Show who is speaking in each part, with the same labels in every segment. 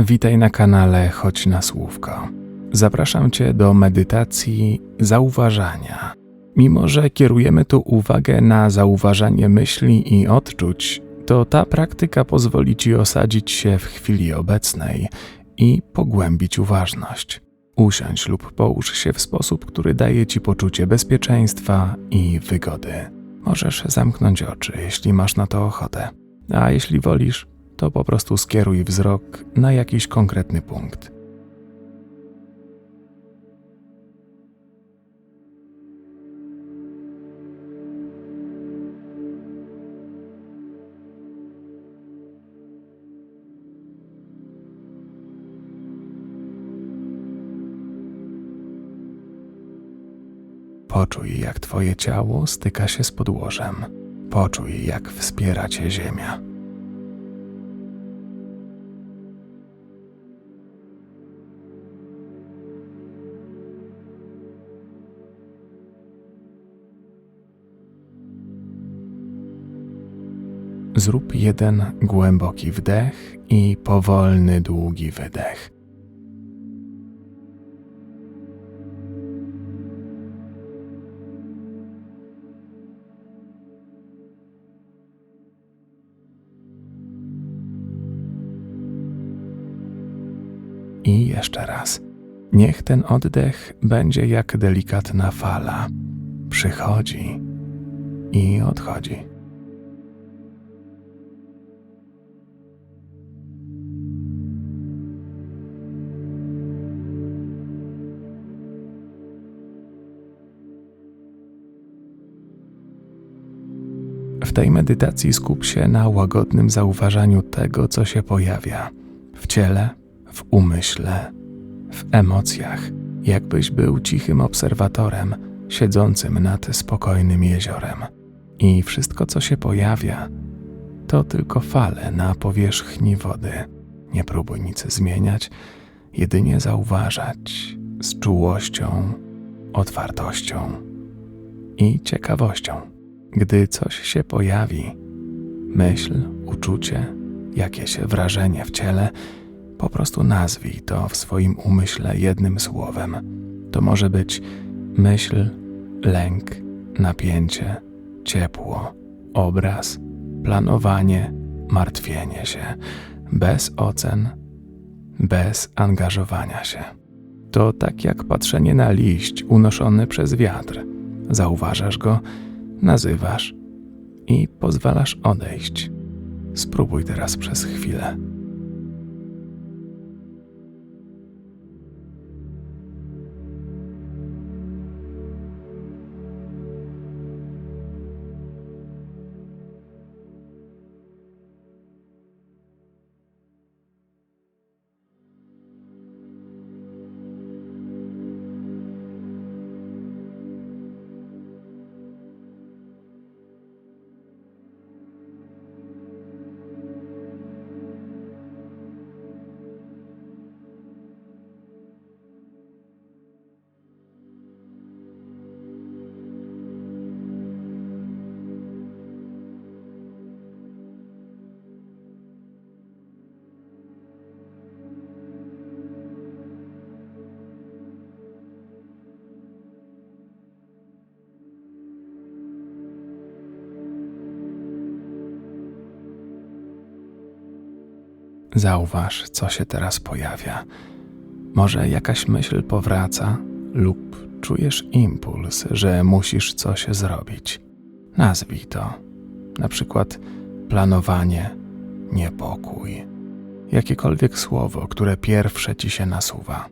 Speaker 1: Witaj na kanale Chodź na Słówko. Zapraszam Cię do medytacji zauważania. Mimo, że kierujemy tu uwagę na zauważanie myśli i odczuć, to ta praktyka pozwoli Ci osadzić się w chwili obecnej i pogłębić uważność. Usiądź lub połóż się w sposób, który daje Ci poczucie bezpieczeństwa i wygody. Możesz zamknąć oczy, jeśli masz na to ochotę, a jeśli wolisz, to po prostu skieruj wzrok na jakiś konkretny punkt. Poczuj, jak Twoje ciało styka się z podłożem. Poczuj, jak wspiera Cię ziemia. Zrób jeden głęboki wdech i powolny, długi wydech. I jeszcze raz. Niech ten oddech będzie jak delikatna fala. Przychodzi i odchodzi. W tej medytacji skup się na łagodnym zauważaniu tego, co się pojawia w ciele, w umyśle, w emocjach, jakbyś był cichym obserwatorem siedzącym nad spokojnym jeziorem. I wszystko, co się pojawia, to tylko fale na powierzchni wody. Nie próbuj nic zmieniać, jedynie zauważać z czułością, otwartością i ciekawością. Gdy coś się pojawi, myśl, uczucie, jakieś wrażenie w ciele, po prostu nazwij to w swoim umyśle jednym słowem. To może być myśl, lęk, napięcie, ciepło, obraz, planowanie, martwienie się, bez ocen, bez angażowania się. To tak jak patrzenie na liść unoszony przez wiatr. Zauważasz go, nazywasz i pozwalasz odejść. Spróbuj teraz przez chwilę. Zauważ, co się teraz pojawia. Może jakaś myśl powraca, lub czujesz impuls, że musisz coś zrobić. Nazwij to, na przykład planowanie, niepokój, jakiekolwiek słowo, które pierwsze ci się nasuwa.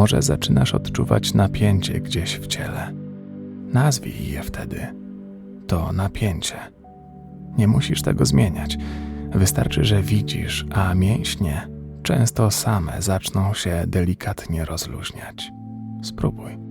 Speaker 1: Może zaczynasz odczuwać napięcie gdzieś w ciele. Nazwij je wtedy. To napięcie. Nie musisz tego zmieniać. Wystarczy, że widzisz, a mięśnie często same zaczną się delikatnie rozluźniać. Spróbuj.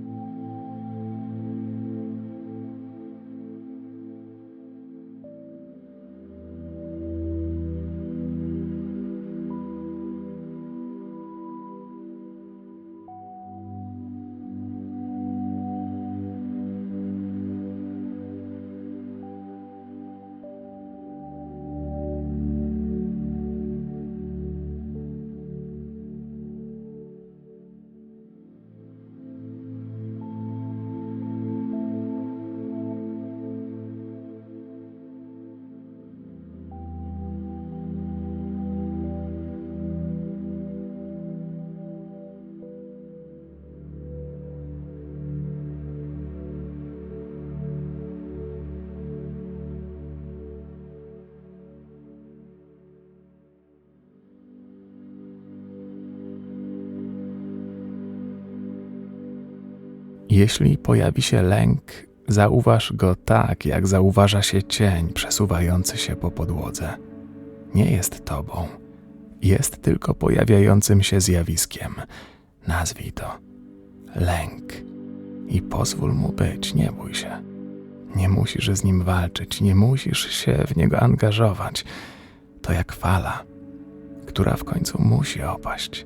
Speaker 1: Jeśli pojawi się lęk, zauważ go tak, jak zauważa się cień przesuwający się po podłodze. Nie jest tobą, jest tylko pojawiającym się zjawiskiem. Nazwij to lęk i pozwól mu być, nie bój się. Nie musisz z nim walczyć, nie musisz się w niego angażować. To jak fala, która w końcu musi opaść.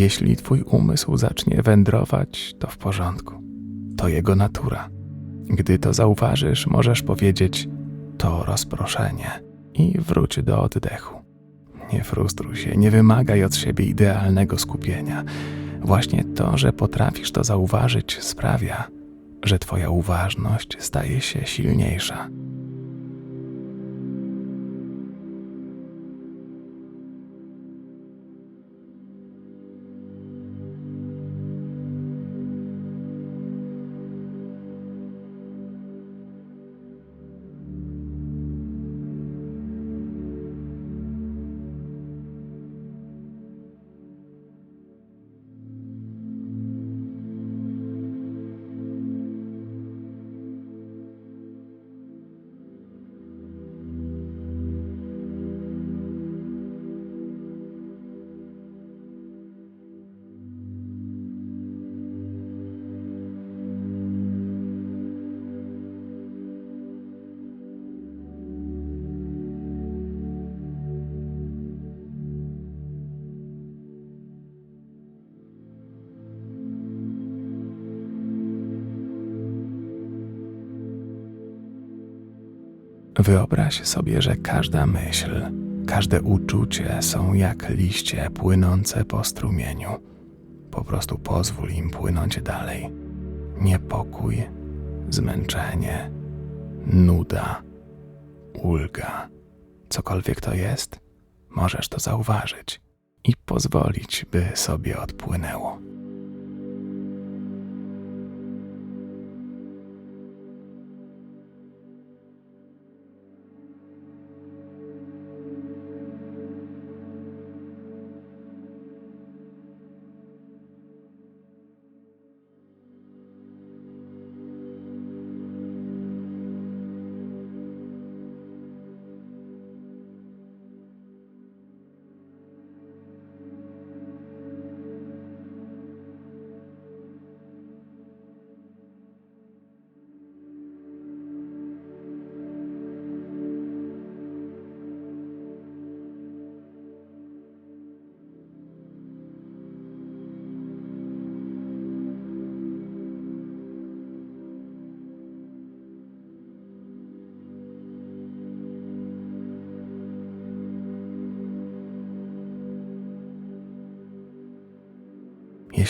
Speaker 1: Jeśli twój umysł zacznie wędrować, to w porządku. To jego natura. Gdy to zauważysz, możesz powiedzieć: To rozproszenie i wróć do oddechu. Nie frustruj się, nie wymagaj od siebie idealnego skupienia. Właśnie to, że potrafisz to zauważyć, sprawia, że Twoja uważność staje się silniejsza. Wyobraź sobie, że każda myśl, każde uczucie są jak liście płynące po strumieniu. Po prostu pozwól im płynąć dalej. Niepokój, zmęczenie, nuda, ulga, cokolwiek to jest, możesz to zauważyć i pozwolić, by sobie odpłynęło.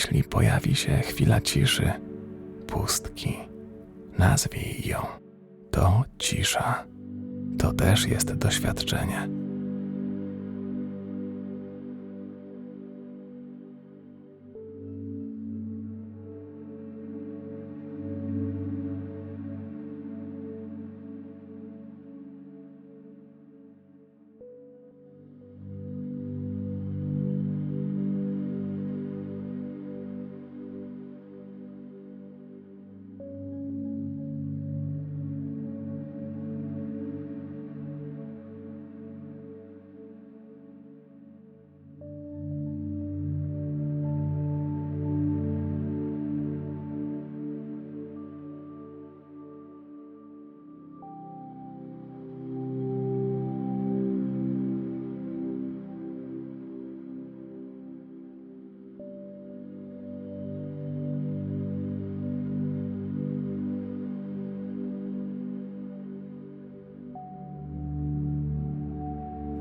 Speaker 1: Jeśli pojawi się chwila ciszy, pustki, nazwij ją. To cisza. To też jest doświadczenie.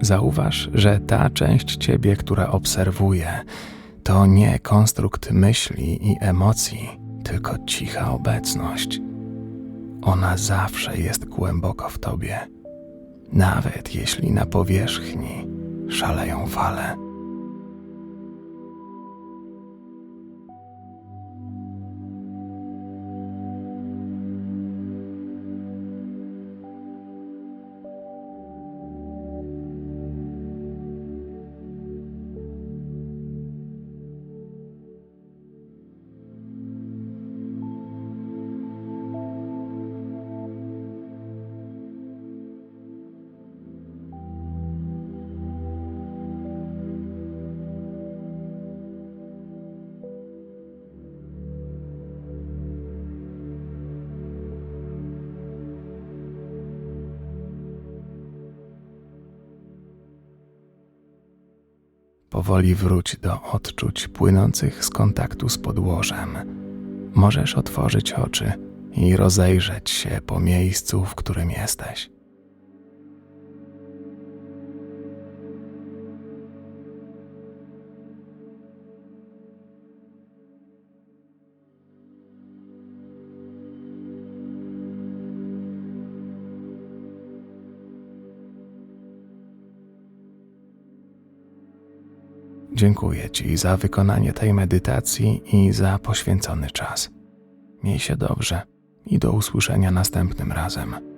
Speaker 1: Zauważ, że ta część ciebie, która obserwuje, to nie konstrukt myśli i emocji, tylko cicha obecność. Ona zawsze jest głęboko w tobie, nawet jeśli na powierzchni szaleją fale. Powoli wróć do odczuć płynących z kontaktu z podłożem. Możesz otworzyć oczy i rozejrzeć się po miejscu, w którym jesteś. Dziękuję Ci za wykonanie tej medytacji i za poświęcony czas. Miej się dobrze i do usłyszenia następnym razem.